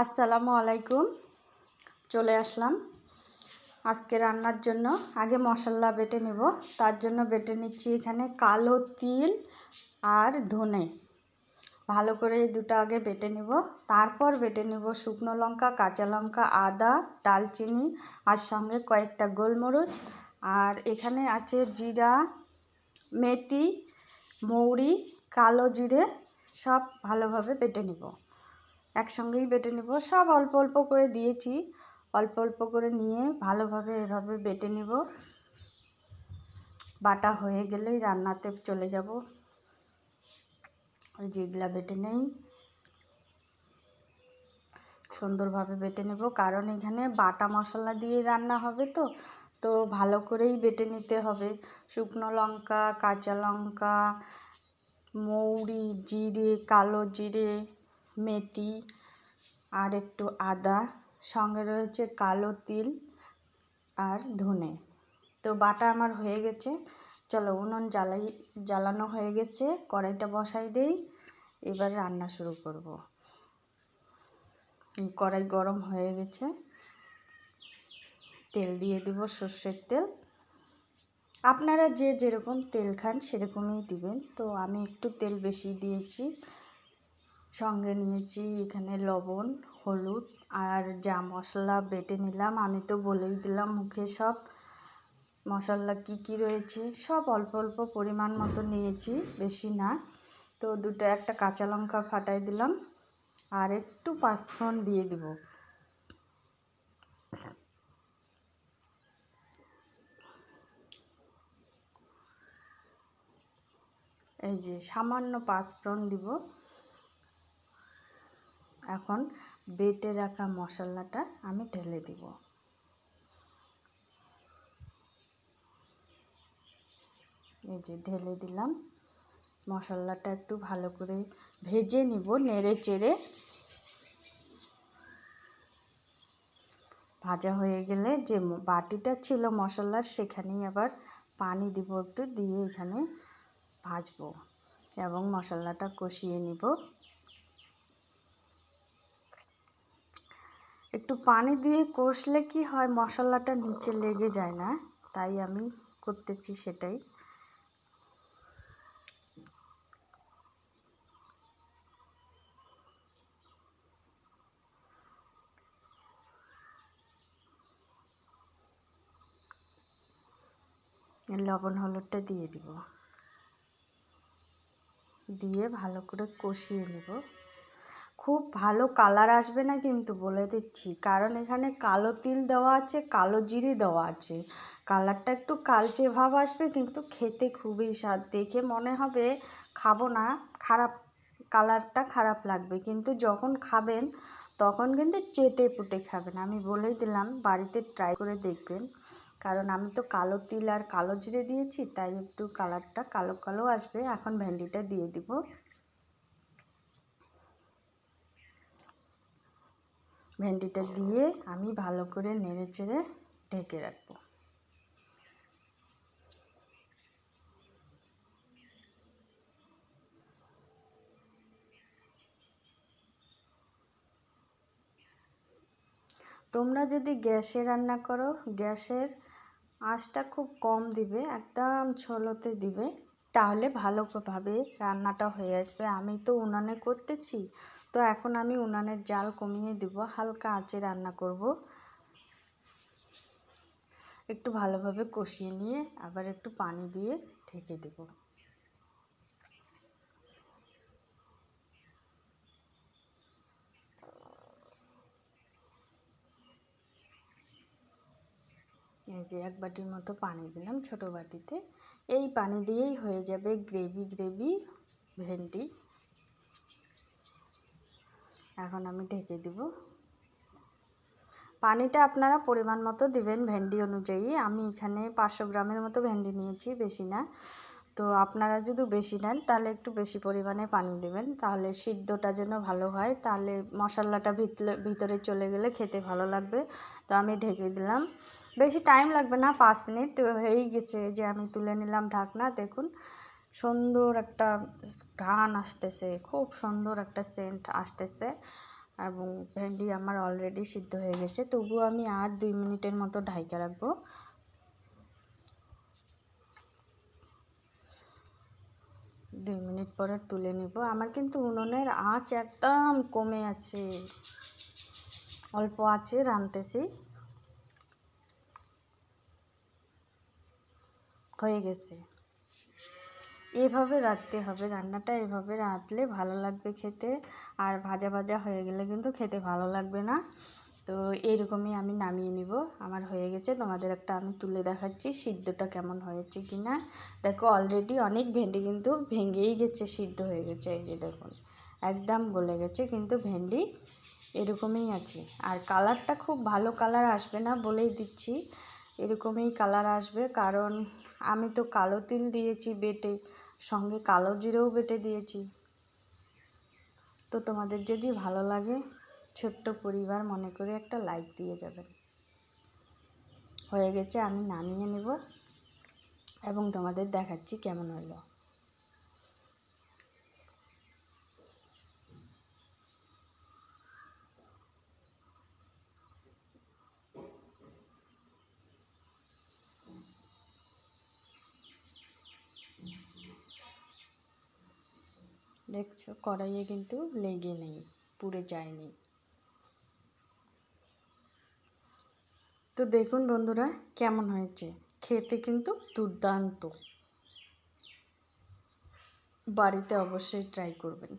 আসসালামু আলাইকুম। চলে আসলাম আজকে রান্নার জন্য। আগে মশলা বেটে নেব। তার জন্য বেটে নিচ্ছি এখানে কালো তিল আর ধনে। ভালো করে এই দুটো আগে বেটে নেব। তারপর বেটে নেব শুকনো লঙ্কা, কাঁচা লঙ্কা, আদা, ডালচিনি আর সঙ্গে কয়েকটা গোলমরিচ। আর এখানে আছে জিরা, মেথি, মৌরি, কালো জিরে সব ভালোভাবে বেটে নেব। একসঙ্গেই বেটে নেব। সব অল্প অল্প করে দিয়েছি। অল্প অল্প করে নিয়ে ভালোভাবে এভাবে বেটে নেব। বাটা হয়ে গেলেই রান্নাতে চলে যাব। ওই যেগুলা বেটে নেই। সুন্দরভাবে বেটে নেব। কারণ এখানে বাটা মশলা দিয়ে রান্না হবে তো। তো ভালো করেই বেটে নিতে হবে। শুকনো লঙ্কা, কাঁচা লঙ্কা, মৌরি, জিরে, কালো জিরে মেথি আর একটু আদা, সঙ্গে রয়েছে কালো তিল আর ধনে। তো বাটা আমার হয়ে গেছে। চলো উনুন জ্বালাই, জ্বালানো হয়ে গেছে। কড়াইটা বসাই দেই। এবার রান্না শুরু করব। কড়াই গরম হয়ে গেছে। তেল দিয়ে দিব সর্ষের তেল। আপনারা যে যেরকম তেল খান সেরকমই দিবেন। তো আমি একটু তেল বেশি দিয়েছি। সঙ্গে নিয়েছি এখানে লবণ, হলুদ আর যা মশলা বেটে নিলাম। আমি তো বলেই দিলাম মুখে সব। মশলা কি কি রয়েছে? সব অল্প অল্প পরিমাণ মতো নিয়েছি, বেশি না। তো দুটো একটা কাঁচা লঙ্কা ফাটাই দিলাম আর একটু পাঁচফোড়ন দিয়ে দিব। এই যে সামান্য পাঁচফোড়ন দিব। এখন বেটে রাখা মশলাটা আমি ঢেলে দিব। এই যে ঢেলে দিলাম। মশলাটা একটু ভালো করে ভেজে নিব নেড়ে চেড়ে। ভাজা হয়ে গেলে যে বাটিটা ছিল মশলার সেখানেই আবার পানি দিব একটু দিয়ে এখানে ভাজবো এবং মশলাটা কষিয়ে নিব। একটু পানি দিয়ে কষলে কি হয়? মশলাটা নিচে লেগে যায় না, তাই আমি করতেছি সেটাই। লবণ, হলুদটা দিয়ে দিব। দিয়ে ভালো করে কষিয়ে নেব। খুব ভালো কালার আসবে না কিন্তু বলে দিচ্ছি। কারণ এখানে কালো তিল দেওয়া আছে, কালো জিরে দেওয়া আছে। কালারটা একটু কালচে ভাব আসবে কিন্তু খেতে খুবই স্বাদ। দেখে মনে হবে খাব না, খারাপ কালারটা খারাপ লাগবে। কিন্তু যখন খাবেন, তখন কিন্তু চেটে পুটে খাবেন। আমি বলেই দিলাম, বাড়িতে ট্রাই করে দেখবেন। কারণ আমি তো কালো তিল আর কালো জিরে দিয়েছি, তাই একটু কালারটা কালো কালো আসবে। এখন ভেন্ডিটা দিয়ে দিব। ভেন্ডিটা দিয়ে আমি ভালো করে নেড়ে চেড়ে ঢেকে রাখব। তোমরা যদি গ্যাসে রান্না করো, গ্যাসের আঁচটা খুব কম দিবে, একদম ছোলোতে দিবে, তাহলে ভালোভাবে রান্নাটা হয়ে আসবে। আমি তো উনানে করতেছি তো এখন আমি উনানের জাল কমিয়ে দেব, হালকা আঁচে রান্না করব। একটু ভালোভাবে কষিয়ে নিয়ে আবার একটু পানি দিয়ে ঢেকে দেব। এই যে এক বাটির মতো পানি দিলাম ছোট বাটিতে। এই পানি দিয়েই হয়ে যাবে গ্রেভি গ্রেভি, ভেন্ডি। এখন আমি ঢেকে দিব। পানিটা আপনারা পরিমাণ মতো দিবেন ভেন্ডি অনুযায়ী। আমি এখানে পাঁচশো গ্রামের মতো ভেন্ডি নিয়েছি, বেশি না। তো আপনারা যদি বেশি নেন, তাহলে একটু বেশি পরিমাণে পানি দেবেন। তাহলে সিদ্ধটা যেন ভালো হয়, তাহলে মশলাটা ভিতরে ভিতরে চলে গেলে খেতে ভালো লাগবে। তো আমি ঢেকে দিলাম। বেশি টাইম লাগবে না, পাঁচ মিনিট হয়েই গেছে যে আমি তুলে নিলাম ঢাকনা, দেখুন। সুন্দর একটা ঘ্রাণ আসতেছে, খুব সুন্দর একটা সেন্ট আসতেছে এবং ভেন্ডি আমার অলরেডি সিদ্ধ হয়ে গেছে, তবুও আমি আর দুই মিনিটের মতো ঢাইকা রাখব। দুই মিনিট পরে তুলে নিব। আমার কিন্তু উনুনের আঁচ একদম কমে আছে, অল্প আছে রাঁধতেছি। হয়ে গেছে। এভাবে রাঁধতে হবে, রান্নাটা এভাবে রাঁধলে ভালো লাগবে খেতে। আর ভাজা ভাজা হয়ে গেলে কিন্তু খেতে ভালো লাগবে না। তো এইরকমই আমি নামিয়ে নিব। আমার হয়ে গেছে। তোমাদের একটা আমি তুলে দেখাচ্ছি সিদ্ধটা কেমন হয়েছে কি না দেখো অলরেডি অনেক ভেন্ডি কিন্তু ভেঙেই গেছে, সিদ্ধ হয়ে গেছে। এই যে দেখুন, একদম গলে গেছে কিন্তু ভেন্ডি। এরকমই আছে। আর কালারটা খুব ভালো কালার আসবে না বলেই দিচ্ছি। এরকমই কালার আসবে কারণ আমি তো কালো তিল দিয়েছি বেটে, সঙ্গে কালো জিরেও বেটে দিয়েছি। তো তোমাদের যদি ভালো লাগে, ছোট্ট পরিবার মনে করে একটা লাইক দিয়ে যাবেন হয়ে গেছে, আমি নামিয়ে নেব এবং তোমাদের দেখাচ্ছি কেমন হলো। দেখছ? কড়াইয়ে কিন্তু লেগে নেই, পুড়ে যায়নি। তো দেখুন বন্ধুরা, কেমন হয়েছে? খেতে কিন্তু দুর্দান্ত। বাড়িতে অবশ্যই ট্রাই করবেন।